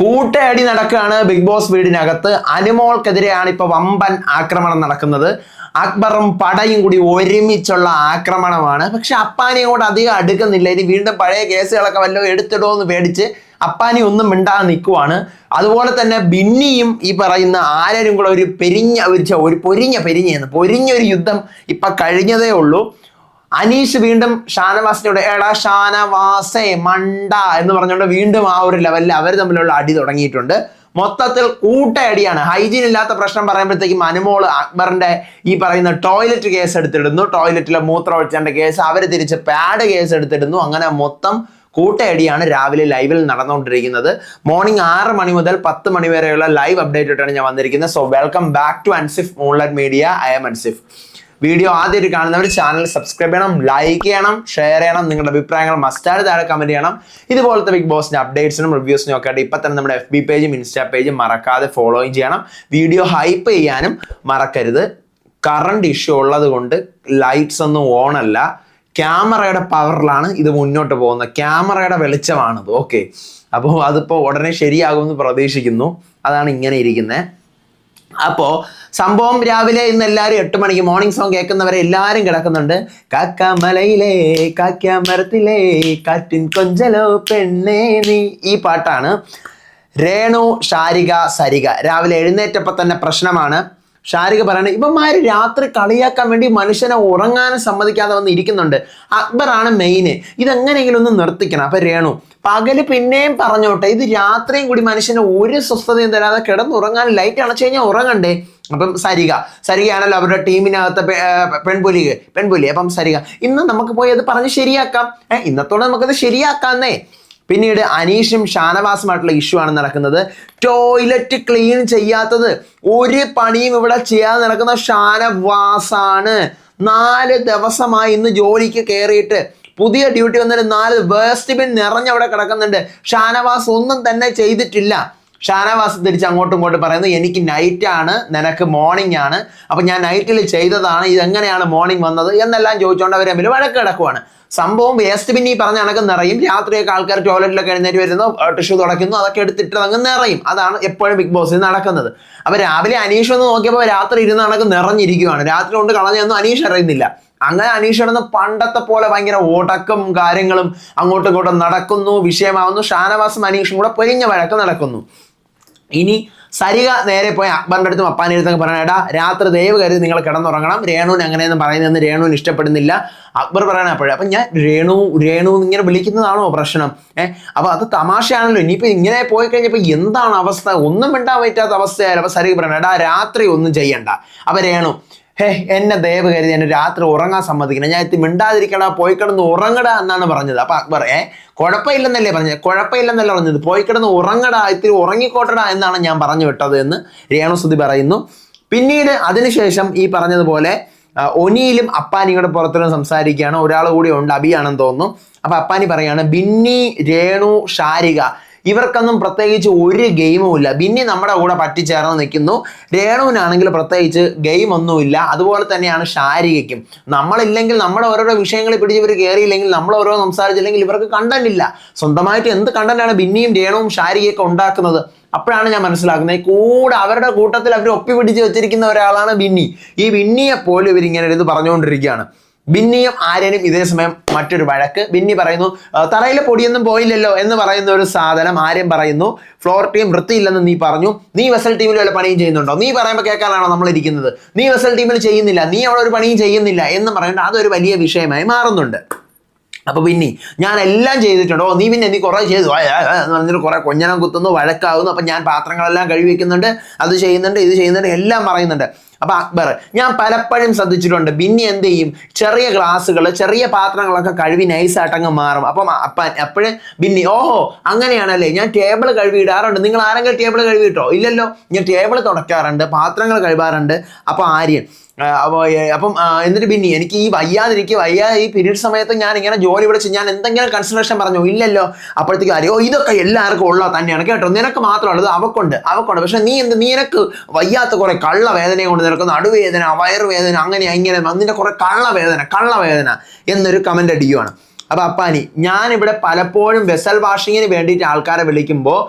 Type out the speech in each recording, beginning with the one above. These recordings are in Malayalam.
കൂട്ടയടി നടക്കുകയാണ് ബിഗ് ബോസ് വീടിനകത്ത്. അനുമോൾക്കെതിരെയാണ് ഇപ്പൊ വമ്പൻ ആക്രമണം നടക്കുന്നത്. അക്ബറും പടയും കൂടി ഒരുമിച്ചുള്ള ആക്രമണമാണ്. പക്ഷെ അപ്പാനെ കൂടെ അധികം അടുക്കുന്നില്ല. ഇനി വീണ്ടും പഴയ കേസുകളൊക്കെ വല്ലതും എടുത്തിടോ എന്ന് പേടിച്ച് അപ്പാനി ഒന്നും മിണ്ടാതെ നിൽക്കുവാണ് അതുപോലെ തന്നെ ബിന്നിയും ഈ പറയുന്ന ആരും കൂടെ ഒരു പെരിഞ്ഞ ഒരു ഒരു പൊരിഞ്ഞ പെരിഞ്ഞെന്ന് പൊരിഞ്ഞൊരു യുദ്ധം ഇപ്പൊ കഴിഞ്ഞതേ ഉള്ളൂ. അനീഷ് വീണ്ടും ഷാനവാസിനോട് എടാ ഷാനവാസേ മണ്ട എന്ന് പറഞ്ഞുകൊണ്ട് വീണ്ടും ആ ഒരു ലെവലിൽ അവർ തമ്മിലുള്ള അടി തുടങ്ങിയിട്ടുണ്ട്. മൊത്തത്തിൽ കൂട്ടയടിയാണ്. ഹൈജീൻ ഇല്ലാത്ത പ്രശ്നം പറയുമ്പോഴത്തേക്കും അനുമോൾ അക്ബറിന്റെ ഈ പറയുന്ന ടോയ്ലറ്റ് കേസ് എടുത്തിടുന്നു. ടോയ്ലറ്റിലെ മൂത്രം ഒഴിച്ചതിന്റെ കേസ് അവർ തിരിച്ച് പാഡ് കേസ് എടുത്തിടുന്നു. അങ്ങനെ മൊത്തം കൂട്ടയടിയാണ് രാവിലെ ലൈവിൽ നടന്നുകൊണ്ടിരിക്കുന്നത്. മോർണിംഗ് ആറ് മണി മുതൽ പത്ത് മണി വരെയുള്ള ലൈവ് അപ്ഡേറ്റ് ആയിട്ടാണ് ഞാൻ വന്നിരിക്കുന്നത്. So welcome back to Ansif Moonlight Media I'm Ansif video ആദ്യമായിട്ട് കാണുന്നവർ ചാനൽ സബ്സ്ക്രൈബ് ചെയ്യണം ലൈക്ക് ചെയ്യണം ഷെയർ ചെയ്യണം. നിങ്ങളുടെ അഭിപ്രായങ്ങൾ മസ്റ്റായിട്ട് താഴെ കമന്റ് ചെയ്യണം. ഇതുപോലത്തെ ബിഗ് ബോസിന്റെ അപ്ഡേറ്റ്സിനും റിവ്യൂസിനും ഒക്കെ ആയിട്ട് ഇപ്പൊ തന്നെ നമ്മുടെ എഫ് ബി പേജും ഇൻസ്റ്റാ പേജും മറക്കാതെ ഫോളോയും ചെയ്യണം. വീഡിയോ ഹൈപ്പ് ചെയ്യാനും മറക്കരുത്. കറണ്ട് ഇഷ്യൂ ഉള്ളത് കൊണ്ട് ലൈറ്റ്സ് ഒന്നും ഓൺ അല്ല. ക്യാമറയുടെ പവറിലാണ് ഇത് മുന്നോട്ട് പോകുന്നത്. ക്യാമറയുടെ വെളിച്ചമാണത്. ഓക്കെ അപ്പോൾ അതിപ്പോൾ ഉടനെ ശരിയാകുമെന്ന് പ്രതീക്ഷിക്കുന്നു. അതാണ് ഇങ്ങനെ ഇരിക്കുന്നത് അപ്പോ സംഭവം രാവിലെ ഇന്ന് എല്ലാവരും എട്ട് മണിക്ക് മോർണിംഗ് സോങ് കേൾക്കുന്നവരെ എല്ലാവരും കിടക്കുന്നുണ്ട്. കാക്കാമലയിലേ കാക്കാമരത്തിലേ കാറ്റിൻ കൊഞ്ചലോ പെണ്ണേ നീ. ഈ പാട്ടാണ് രേണു ഷാരിക സരിക. രാവിലെ എഴുന്നേറ്റപ്പോൾ തന്നെ പ്രശ്നമാണ്. ഷാരിക പറയുന്നത് ഇവന്മാര് രാത്രി കളിയാക്കാൻ വേണ്ടി മനുഷ്യനെ ഉറങ്ങാനും സമ്മതിക്കാതെ വന്ന് ഇരിക്കുന്നുണ്ട്. അക്ബറാണ് മെയിന് ഇതെങ്ങനെയെങ്കിലും ഒന്ന് നിർത്തിക്കണം. അപ്പൊ രേണു പകൽ പിന്നെയും പറഞ്ഞോട്ടെ ഇത് രാത്രിയും കൂടി മനുഷ്യന് ഒരു സ്വസ്ഥതയും തരാതെ കിടന്നുറങ്ങാൻ ലൈറ്റ് അണച്ചു കഴിഞ്ഞാൽ ഉറങ്ങണ്ടേ? അപ്പം സരിക സരികയാണല്ലോ അവരുടെ ടീമിനകത്തെ പെൺപുലി പെൺപുലി. അപ്പം സരിക ഇന്ന് നമുക്ക് പോയി അത് പറഞ്ഞ് ശരിയാക്കാം. ഏഹ് ഇന്നത്തോടെ നമുക്കത് ശരിയാക്കാന്നേ. പിന്നീട് അനീഷും ഷാനവാസുമായിട്ടുള്ള ഇഷ്യൂ ആണ് നടക്കുന്നത്. ടോയ്ലറ്റ് ക്ലീൻ ചെയ്യാത്തത് ഒരു പണിയും ഇവിടെ ചെയ്യാതെ നടക്കുന്ന ഷാനവാസാണ്. നാല് ദിവസമായി ഇന്ന് ജോലിക്ക് കയറിയിട്ട് പുതിയ ഡ്യൂട്ടി വന്നിട്ട് നാല് വേസ്റ്റ് ബിൻ നിറഞ്ഞവിടെ കിടക്കുന്നുണ്ട്. ഷാനവാസ് ഒന്നും തന്നെ ചെയ്തിട്ടില്ല. ഷാനവാസ് തിരിച്ച് അങ്ങോട്ടും ഇങ്ങോട്ടും പറയുന്നത് എനിക്ക് നൈറ്റ് ആണ് നിനക്ക് മോർണിംഗ് ആണ്. അപ്പം ഞാൻ നൈറ്റിൽ ചെയ്തതാണ് ഇതെങ്ങനെയാണ് മോർണിംഗ് വന്നത് എന്നെല്ലാം ചോദിച്ചുകൊണ്ട് അവർ തമ്മിൽ വഴക്ക് കിടക്കുവാണ്. സംഭവം വേസ്റ്റ് പിന്നെ ഈ പറഞ്ഞ കണക്ക് നിറയും. രാത്രിയൊക്കെ ആൾക്കാർ ടോയ്ലറ്റിലൊക്കെ എഴുന്നേറ്റ് വരുന്നു ടിഷ്യൂ തുടയ്ക്കുന്നു അതൊക്കെ എടുത്തിട്ട് അങ്ങ് നിറയും. അതാണ് എപ്പോഴും ബിഗ് ബോസിൽ നടക്കുന്നത്. അപ്പൊ രാവിലെ അനീഷ് ഒന്ന് നോക്കിയപ്പോൾ രാത്രി ഇരുന്ന് കണക്ക് നിറഞ്ഞിരിക്കുകയാണ് രാത്രി കൊണ്ട് കളഞ്ഞൊന്നും അനീഷ് അറിയുന്നില്ല. അങ്ങനെ അനീഷ് കിടന്ന് പണ്ടത്തെ പോലെ ഭയങ്കര ഓടക്കും കാര്യങ്ങളും അങ്ങോട്ടും ഇങ്ങോട്ടും നടക്കുന്നു വിഷയമാവുന്നു. ഷാനവാസും അനീഷും കൂടെ പൊരിഞ്ഞ വഴക്ക് നടക്കുന്നു. ഇനി സരിക നേരെ പോയി അക്ബറിന്റെ അടുത്തും അപ്പാന്റെ അടുത്തൊക്കെ പറയണം രാത്രി ദയവ് കരുതി നിങ്ങൾ കിടന്നുറങ്ങണം. രേണുവിന് അങ്ങനെയൊന്നും പറയുന്നതെന്ന് രേണുവിന് ഇഷ്ടപ്പെടുന്നില്ല. അക്ബർ പറയണ അപ്പോഴേ അപ്പം ഞാൻ രേണു രേണു ഇങ്ങനെ വിളിക്കുന്നതാണോ പ്രശ്നം? ഏഹ് അപ്പം അത് തമാശയാണല്ലോ. ഇനിയിപ്പോൾ ഇങ്ങനെ പോയി കഴിഞ്ഞപ്പോൾ എന്താണ് അവസ്ഥ? ഒന്നും മിണ്ടാൻ പറ്റാത്ത അവസ്ഥയായാലും അപ്പോൾ സരിക പറയണം രാത്രി ഒന്നും ചെയ്യണ്ട. അപ്പോൾ രേണു ഹേ എന്നെ ദയവ് കരുതി എന്നെ രാത്രി ഉറങ്ങാൻ സമ്മതിക്കണം ഞാൻ എത്തി മിണ്ടാതിരിക്കടാ പോയി കിടന്ന് ഉറങ്ങടാ എന്നാണ് പറഞ്ഞത്. അപ്പൊ അക്ബർ ഏ കുഴപ്പമില്ലെന്നല്ലേ പറഞ്ഞത്? കുഴപ്പമില്ലെന്നല്ലേ പറഞ്ഞത്. പോയി കിടന്ന് ഉറങ്ങടാ ഇത്തിരി ഉറങ്ങിക്കോട്ടടാ എന്നാണ് ഞാൻ പറഞ്ഞു വിട്ടത് എന്ന് രേണുസുതി പറയുന്നു. പിന്നീട് അതിനുശേഷം ഈ പറഞ്ഞതുപോലെ ഒനിയിലും അപ്പാനിയുടെ പുറത്തുനിന്ന് സംസാരിക്കുകയാണ്. ഒരാൾ കൂടി ഉണ്ട് അബിയാണെന്ന് തോന്നുന്നു. അപ്പൊ അപ്പാനി പറയാണ് ബിന്നി രേണു ഷാരിക ഇവർക്കൊന്നും പ്രത്യേകിച്ച് ഒരു ഗെയിമും ഇല്ല. ബിന്നി നമ്മുടെ കൂടെ പറ്റിച്ചേർന്ന് നിൽക്കുന്നു. രേണുവിനാണെങ്കിൽ പ്രത്യേകിച്ച് ഗെയിം ഒന്നുമില്ല. അതുപോലെ തന്നെയാണ് ശാരികയ്ക്കും. നമ്മളില്ലെങ്കിൽ നമ്മുടെ ഓരോരോ വിഷയങ്ങളിൽ പിടിച്ച് ഇവർ കയറിയില്ലെങ്കിൽ നമ്മൾ ഓരോ സംസാരിച്ചില്ലെങ്കിൽ ഇവർക്ക് കണ്ടന്റ് ഇല്ല. സ്വന്തമായിട്ട് എന്ത് കണ്ടന്റാണ് ബിന്നിയും രേണുവും ശാരികയൊക്കെ ഉണ്ടാക്കുന്നത്? അപ്പോഴാണ് ഞാൻ മനസ്സിലാക്കുന്നത്. കൂടെ അവരുടെ കൂട്ടത്തിൽ അവർ ഒപ്പി പിടിച്ച് വെച്ചിരിക്കുന്ന ഒരാളാണ് ബിന്നി. ഈ ബിന്നിയെ പോലും ഇവരിങ്ങനെ ഇത് പറഞ്ഞുകൊണ്ടിരിക്കുകയാണ്. ബിന്നിയും ആര്യനും ഇതേ സമയം മറ്റൊരു വഴക്ക്. ബിന്നി പറയുന്നു "ആ, തറയിലെ പൊടിയൊന്നും പോയില്ലല്ലോ എന്ന് പറയുന്ന ഒരു സാധനം ആര്യൻ പറയുന്നു. ഫ്ലോർ ടീം വൃത്തിയില്ലെന്ന് നീ പറഞ്ഞു. നീ വെസൽ ടീമിൽ വല്ല പണിയും ചെയ്യുന്നുണ്ടോ? നീ പറയുമ്പോൾ കേൾക്കാനാണോ നമ്മൾ ഇരിക്കുന്നത്? നീ വെസൽ ടീമിൽ ചെയ്യുന്നില്ല. നീ അവിടെ ഒരു പണിയും ചെയ്യുന്നില്ല എന്ന് പറയുന്നത് അതൊരു വലിയ വിഷയമായി മാറുന്നുണ്ട്. അപ്പൊ പിന്നെ ഞാൻ എല്ലാം ചെയ്തിട്ടുണ്ട്? ഓ നീ പിന്നെ നീ കുറെ ചെയ്തു. എന്ന് പറഞ്ഞിട്ട് കുറെ കൊഞ്ഞനം കുത്തുന്നു വഴക്കാവുന്നു. അപ്പൊ ഞാൻ പാത്രങ്ങളെല്ലാം കഴുകി വെക്കുന്നുണ്ട് അത് ചെയ്യുന്നുണ്ട് ഇത് ചെയ്യുന്നുണ്ട് എല്ലാം പറയുന്നുണ്ട്. അപ്പൊ അക്ബർ ഞാൻ പലപ്പോഴും ശ്രദ്ധിച്ചിട്ടുണ്ട്. ബിന്നി എന്ത് ചെയ്യും? ചെറിയ ഗ്ലാസ്സുകൾ ചെറിയ പാത്രങ്ങളൊക്കെ കഴുകി നൈസായിട്ട് അങ്ങ് മാറും. അപ്പം അപ്പൻ അപ്പോഴും ബിന്നി ഓഹോ അങ്ങനെയാണല്ലേ? ഞാൻ ടേബിൾ കഴുകി ഇടാറുണ്ട്. നിങ്ങൾ ആരെങ്കിലും ടേബിൾ കഴുകിയിട്ടോ? ഇല്ലല്ലോ. ഞാൻ ടേബിൾ തുടയ്ക്കാറുണ്ട് പാത്രങ്ങൾ കഴുകാറുണ്ട്. അപ്പൊ ആര്യൻ ആ, അപ്പൊ എന്നിട്ട് പിന്നെ എനിക്ക് ഈ വയ്യാതിരിക്കുക വയ്യ ഈ പീരീഡ് സമയത്ത് ഞാൻ ഇങ്ങനെ ജോലി വിളിച്ച് ഞാൻ എന്തെങ്കിലും കൺസിഡറേഷൻ പറഞ്ഞു? ഇല്ലല്ലോ. അപ്പോഴത്തേക്ക് അറിയോ ഇതൊക്കെ എല്ലാവർക്കും ഉള്ള തന്നെയാണ് കേട്ടോ. നിനക്ക് മാത്രമുള്ളത് അവക്കുണ്ട്. അവക്കുണ്ട്. പക്ഷെ നീ എന്ത് നിനക്ക് വയ്യാത്ത കുറെ കള്ള വേദനയെ കൊണ്ട് നിനക്ക് നടുവേദന വയറുവേദന അങ്ങനെ ഇങ്ങനെ നിന്റെ വേദന കള്ള വേദന എന്നൊരു കമന്റ് അടിക്കുവാണ് അപ്പൊ അപ്പാനി ഞാൻ ഇവിടെ പലപ്പോഴും വെസൽ വാഷിങ്ങിന് വേണ്ടിയിട്ട് ആൾക്കാരെ വിളിക്കുമ്പോൾ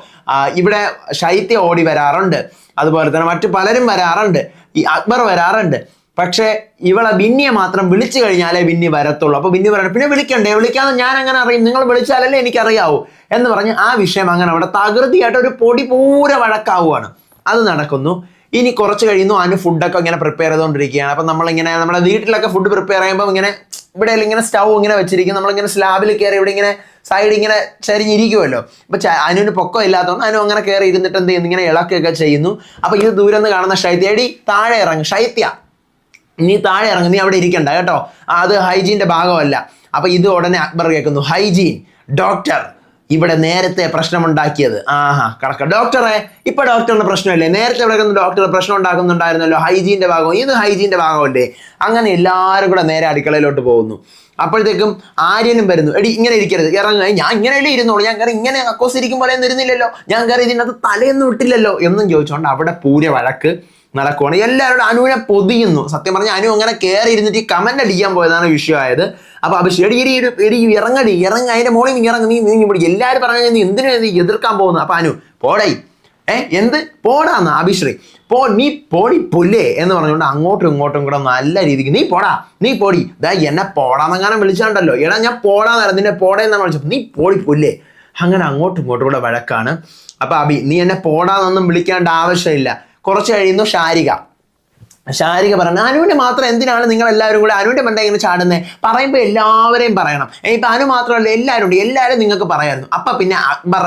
ഇവിടെ ശൈത്യ ഓടി വരാറുണ്ട്. അതുപോലെ തന്നെ മറ്റു പലരും വരാറുണ്ട്. ഈ അക്ബർ വരാറുണ്ട്. പക്ഷേ ഇവളെ ബിന്നിയെ മാത്രം വിളിച്ചു കഴിഞ്ഞാലേ ബിന്നി വരത്തുള്ളൂ. അപ്പോൾ ബിന്നി പറയണം പിന്നെ വിളിക്കണ്ടേ? വിളിക്കാതെ ഞാൻ അങ്ങനെ അറിയും. നിങ്ങൾ വിളിച്ചാലല്ലേ എനിക്കറിയാവൂ. എന്ന് പറഞ്ഞ് ആ വിഷയം അങ്ങനെ അവിടെ തകൃതിയായിട്ട് ഒരു പൊടി പൂര വഴക്കാവുകയാണ് അത് നടക്കുന്നു. ഇനി കുറച്ച് കഴിയുന്നു. അതിന് ഫുഡൊക്കെ ഇങ്ങനെ പ്രിപ്പയർ ചെയ്തുകൊണ്ടിരിക്കുകയാണ്. അപ്പം നമ്മളിങ്ങനെ നമ്മുടെ വീട്ടിലൊക്കെ ഫുഡ് പ്രിപ്പയർ ചെയ്യുമ്പോൾ ഇങ്ങനെ ഇവിടെ ഇങ്ങനെ സ്റ്റൗ ഇങ്ങനെ വെച്ചിരിക്കും. നമ്മളിങ്ങനെ സ്ലാബിൽ കയറി ഇവിടെ ഇങ്ങനെ സൈഡ് ഇങ്ങനെ ചരിഞ്ഞിരിക്കുമല്ലോ അപ്പൊ അനുവിന് പൊക്കം ഇല്ലാത്തതുകൊണ്ട് അനു അങ്ങനെ കയറി ഇരുന്നിട്ട് എന്ത് ചെയ്യുന്നു? ഇങ്ങനെ ഇളക്കുകയൊക്കെ ചെയ്യുന്നു. അപ്പൊ ഇത് ദൂരെ നിന്ന് കാണുന്ന ശൈത്യടി താഴെ ഇറങ്ങും. ശൈത്യ. നീ താഴെ ഇറങ്ങും നീ അവിടെ ഇരിക്കണ്ട കേട്ടോ. അത് ഹൈജീന്റെ ഭാഗമല്ല. അപ്പോൾ ഇത് ഉടനെ അക്ബർ കേൾക്കുന്നു. ഹൈജീൻ ഡോക്ടർ ഇവിടെ നേരത്തെ പ്രശ്നമുണ്ടാക്കിയത്. ആഹാ കടക്ക. ഡോക്ടറെ ഇപ്പൊ ഡോക്ടറിന് പ്രശ്നമില്ലേ? നേരത്തെ ഇവിടെ ഡോക്ടർ പ്രശ്നം ഉണ്ടാക്കുന്നുണ്ടായിരുന്നല്ലോ. ഹൈജീന്റെ ഭാഗം ഇത് ഹൈജീന്റെ ഭാഗമല്ലേ? അങ്ങനെ എല്ലാവരും കൂടെ നേരെ അടുക്കളയിലോട്ട് പോകുന്നു. അപ്പോഴത്തേക്കും ആര്യനും വരുന്നു. എടി ഇങ്ങനെ ഇരിക്കരുത്. ഇറങ്ങുക ഞാൻ ഇങ്ങനെയല്ലേ ഇരുന്നോളൂ. ഞാൻ കയറി ഇങ്ങനെ അക്കോസ് ഇരിക്കും പോലെ ഒന്നും ഇരുന്നില്ലല്ലോ. ഞാൻ കയറി ഇതിനകത്ത് തലയൊന്നും ഇട്ടില്ലല്ലോ. എന്നും ചോദിച്ചുകൊണ്ട് അവിടെ പൂര വഴക്ക്. നടക്കുവാണ്. എല്ലാവരോടും അനുവിനെ പൊതിയുന്നു. സത്യം പറഞ്ഞാൽ അനു അങ്ങനെ കയറി ഇരുന്നിട്ട് ഈ കമന്റ് അടിക്കാൻ പോയതാണ് വിഷയമായത്. അപ്പൊ അഭിഷേക് എടി എടി ഇറങ്ങടി ഇറങ്ങ അതിന്റെ മോളിൽ നീ ഇറങ്ങി നീ നീ ഇവിടെ എല്ലാവരും പറഞ്ഞു നീ എന്തിനു നീ എതിർക്കാൻ പോകുന്നു അപ്പോൾ അനു പോടേ. ഏ എന്ത്? പോടാന്ന് അഭിശ്രീ പോ നീ പോടി പൊല്ലേ എന്ന് പറഞ്ഞുകൊണ്ട് അങ്ങോട്ടും ഇങ്ങോട്ടും കൂടെ നല്ല രീതിക്ക് നീ പോടാ നീ പോടി. ദാ എന്നെ പോടാന്നെങ്ങാനും വിളിച്ചാണ്ടല്ലോ. എടാ ഞാൻ പോടാന്നല്ല നിന്നെ പോടേ എന്നാണ് വിളിച്ചത്. നീ പോടി പൊല്ലേ. അങ്ങനെ അങ്ങോട്ടും ഇങ്ങോട്ടും കൂടെ വഴക്കാണ്. അപ്പൊ അഭി നീ എന്നെ പോടാന്നൊന്നും വിളിക്കേണ്ട ആവശ്യമില്ല. കുറച്ച് കഴിയുന്നു ഷാരിക ശാരിക പറഞ്ഞു അനുവിനെ മാത്രം എന്തിനാണ് നിങ്ങൾ എല്ലാവരും കൂടെ അനുവിന്റെ മണ്ട ഇങ്ങനെ ചാടുന്നത് പറയുമ്പോൾ എല്ലാവരെയും പറയണം. ഇപ്പൊ അനു മാത്രമല്ല എല്ലാവരും ഉണ്ട് എല്ലാവരും നിങ്ങൾക്ക് പറയായിരുന്നു. അപ്പൊ പിന്നെ അക്ബർ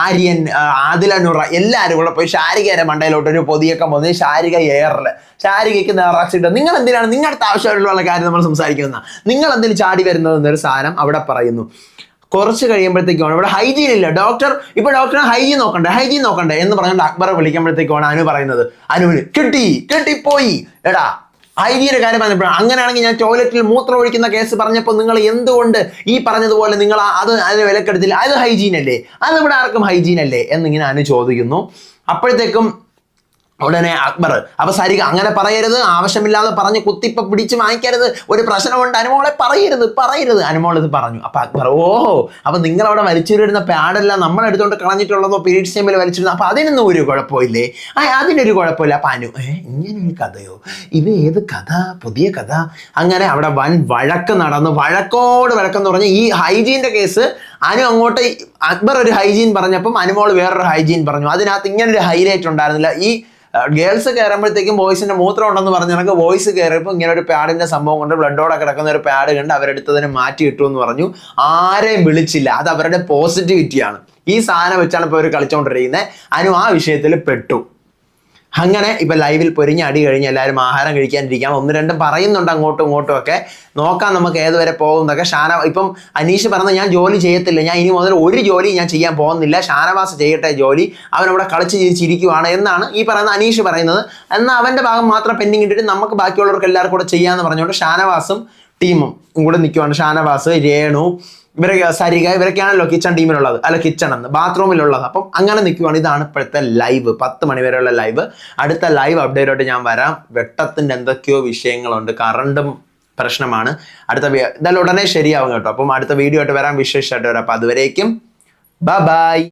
ആര്യൻ ആദിലനുറ ആദില നുറ എല്ലാവരും കൂടെ പോയി ശാരികയുടെ മണ്ടയിലോട്ട് ഒരു പൊതിയൊക്കെ പോകുന്നത് ശാരിക ഏറൽ. ശാരികയ്ക്ക് നിറച്ചിട്ട് നിങ്ങൾ എന്തിനാണ്? നിങ്ങളുടെ ആവശ്യമായിട്ടുള്ള കാര്യം നമ്മൾ സംസാരിക്കുന്ന? നിങ്ങൾ എന്തിനു ചാടി വരുന്നത് എന്നൊരു സാധനം അവിടെ പറയുന്നു. കുറച്ച് കഴിയുമ്പോഴത്തേക്കാണ് ഇവിടെ ഹൈജീൻ ഇല്ല. ഡോക്ടർ ഇപ്പൊ ഡോക്ടറെ ഹൈജീൻ നോക്കണ്ടേ ഹൈജീൻ നോക്കണ്ടേ എന്ന് പറഞ്ഞുകൊണ്ട് അക്ബറെ വിളിക്കുമ്പോഴത്തേക്കാണ് അനു പറയുന്നത്. അനുവിന് കിട്ടി കിട്ടിപ്പോയി. എടാ ഹൈജീന്റെ കാര്യം പറഞ്ഞപ്പോഴാണ്. അങ്ങനെയാണെങ്കിൽ ഞാൻ ടോയ്ലറ്റിൽ മൂത്രം ഒഴിക്കുന്ന കേസ് പറഞ്ഞപ്പോൾ നിങ്ങൾ എന്തുകൊണ്ട് ഈ പറഞ്ഞതുപോലെ നിങ്ങൾ അത് അതിന് വിലക്കെടുത്തില്ല? അത് ഹൈജീൻ അല്ലേ അത് ഇവിടെ ആർക്കും ഹൈജീൻ അല്ലേ എന്നിങ്ങനെ അനു ചോദിക്കുന്നു. അപ്പോഴത്തേക്കും ഉടനെ അക്ബർ അപ്പൊ സരിക അങ്ങനെ പറയരുത് ആവശ്യമില്ലാതെ പറഞ്ഞ് കുത്തിപ്പ പിടിച്ച് വാങ്ങിക്കരുത് ഒരു പ്രശ്നമുണ്ട് അനുമോളെ പറയരുത് പറയരുത്. അനുമോൾ ഇത് പറഞ്ഞു. അപ്പൊ അക്ബർ ഓഹോ അപ്പൊ നിങ്ങൾ അവിടെ വലിച്ചിരുന്ന പാഡെല്ലാം നമ്മൾ എടുത്തോണ്ട് കളഞ്ഞിട്ടുള്ളതോ പീരീഡ്സ് ടൈമിൽ വലിച്ചിരുന്നു അപ്പൊ അതിനൊന്നും ഒരു കുഴപ്പമില്ലേ? ആ അതിനൊരു കുഴപ്പമില്ല. അപ്പൊ അനു ഏ ഇങ്ങനെ ഒരു കഥയോ? ഇത് ഏത് കഥ? പുതിയ കഥ? അങ്ങനെ അവിടെ വൻ വഴക്ക് നടന്നു. വഴക്കോട് വഴക്കെന്ന് പറഞ്ഞ ഈ ഹൈജീന്റെ കേസ് അനു അങ്ങോട്ട് അക്ബർ ഒരു ഹൈജീൻ പറഞ്ഞപ്പം അനുമോൾ വേറൊരു ഹൈജീൻ പറഞ്ഞു. അതിനകത്ത് ഇങ്ങനൊരു ഹൈലൈറ്റ് ഉണ്ടായിരുന്നില്ല. ഈ ഗേൾസ് കയറുമ്പോഴത്തേക്കും ബോയ്സിന്റെ മൂത്രം ഉണ്ടെന്ന് പറഞ്ഞ കണക്ക് ബോയ്സ് കയറിയപ്പോൾ ഇങ്ങനെ ഒരു പാഡിന്റെ സംഭവം കൊണ്ട് ബ്ലഡോടെ കിടക്കുന്ന ഒരു പാഡ് കണ്ട് അവരെടുത്തതിന് മാറ്റി ഇട്ടു എന്ന് പറഞ്ഞു. ആരെയും വിളിച്ചില്ല. അത് അവരുടെ പോസിറ്റിവിറ്റിയാണ് ഈ സാധനം വെച്ചാണ് ഇപ്പോൾ അവർ കളിച്ചുകൊണ്ടിരിക്കുന്നത് അനു ആ വിഷയത്തിൽ പെട്ടു. അങ്ങനെ ഇപ്പൊ ലൈവിൽ പൊരിഞ്ഞ അടി കഴിഞ്ഞ് എല്ലാവരും ആഹാരം കഴിക്കാനിരിക്കാം ഒന്ന് രണ്ടും പറയുന്നുണ്ട് അങ്ങോട്ടും ഇങ്ങോട്ടും ഒക്കെ. നോക്കാം നമുക്ക് ഏതുവരെ പോകുന്നതൊക്കെ ഷാന ഇപ്പം അനീഷ് പറഞ്ഞ ഞാൻ ജോലി ചെയ്യത്തില്ല. ഞാൻ ഇനി മുതൽ ഒരു ജോലി ഞാൻ ചെയ്യാൻ പോകുന്നില്ല. ഷാനവാസ് ചെയ്യട്ടെ ജോലി. അവനവിടെ കളിച്ച് ചിരിച്ചിരിക്കുവാണ് എന്നാണ് ഈ പറയുന്ന അനീഷ് പറയുന്നത്. എന്നാൽ അവന്റെ ഭാഗം മാത്രം പെൻഡിങ് ഇട്ടിട്ട് നമുക്ക് ബാക്കിയുള്ളവർക്ക് എല്ലാവർക്കും കൂടെ ചെയ്യാന്ന് പറഞ്ഞുകൊണ്ട് ഷാനവാസും ടീമും കൂടെ നിൽക്കുവാണ് ഷാനവാസ് രേണു ഇവരൊക്കെ സരിക ഇവരൊക്കെയാണല്ലോ കിച്ചൺ ടീമിലുള്ളത് അല്ല കിച്ചൺ എന്ന് ബാത്റൂമിലുള്ളത് അപ്പം അങ്ങനെ നിൽക്കുവാണ്. ഇതാണ് ഇപ്പോഴത്തെ ലൈവ് പത്ത് മണിവരെയുള്ള ലൈവ് അടുത്ത ലൈവ് അപ്ഡേറ്റോട്ട് ഞാൻ വരാം. വെട്ടത്തിന്റെ എന്തൊക്കെയോ വിഷയങ്ങളുണ്ട്. കറണ്ടും പ്രശ്നമാണ്. അടുത്ത ഇതെല്ലാം ഉടനെ ശരിയാവും കേട്ടോ. അപ്പം അടുത്ത വീഡിയോ ആയിട്ട് വരാം. വിശേഷമായിട്ട് വരാം. അപ്പം അതുവരേക്കും ബൈ